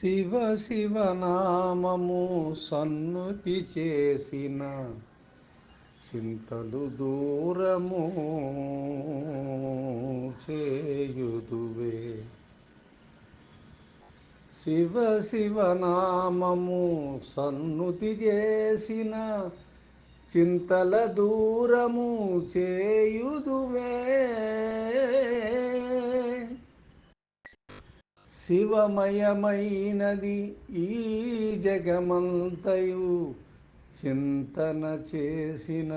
శివ శివ నామము సన్నుతి చేసిన చింతలు దూరము చేయుదువే. శివ శివ నామము సన్నుతి చేసిన చింతల దూరము చేయుదువే. శివమయమైనది ఈ జగమంతయు. చింతన చేసిన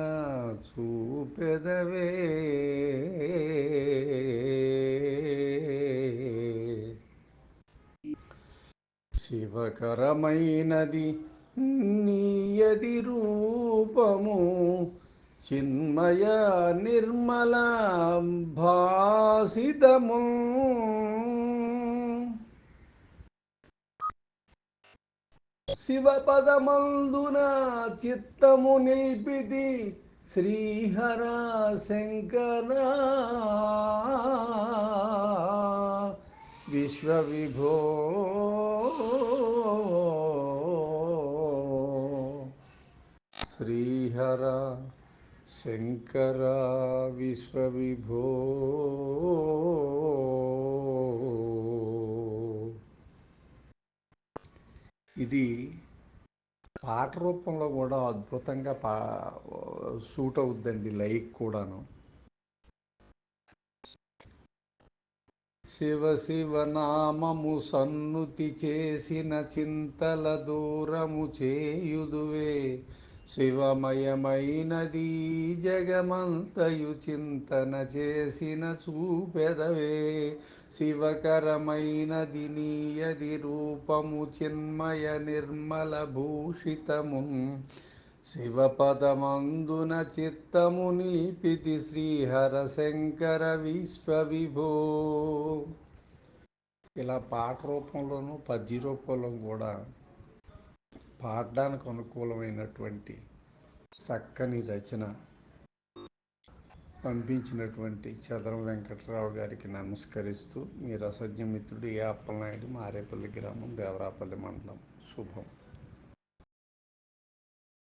చూపెదవే. శివకరమైనది నీయది రూపము. చిన్మయ నిర్మల భాసితము. శివపదమందున చిత్తము నిల్పితి శ్రీహర శంకర. విశ్వవిభో. శ్రీహర శంకర విశ్వవిభో. ఇది పాట రూపంలో కూడా అద్భుతంగా పా సూట్ అవుద్దండి లైక్ కూడాను. శివ శివ నామము సన్నుతి చేసిన చింతల దూరము చేయుదువే. శివమయమైనది జగమంతయు చింతన చేసిన చూపెదవే. శివకరమైనది నీయది రూపము చిన్మయ నిర్మల భూషితము. శివపదమందున చిత్తము నీపితి శ్రీహర శంకర విశ్వవిభో. ఇలా పాట రూపంలోనూ పద్య రూపంలో కూడా పాడడానికి అనుకూలమైనటువంటి చక్కని రచన పంపించినటువంటి చదరం వెంకట్రావు గారికి నమస్కరిస్తూ మీ రసజ్ఞ మిత్రుడు ఏ అప్పలనాయుడు మారేపల్లి గ్రామం దేవరాపల్లి మండలం. శుభం.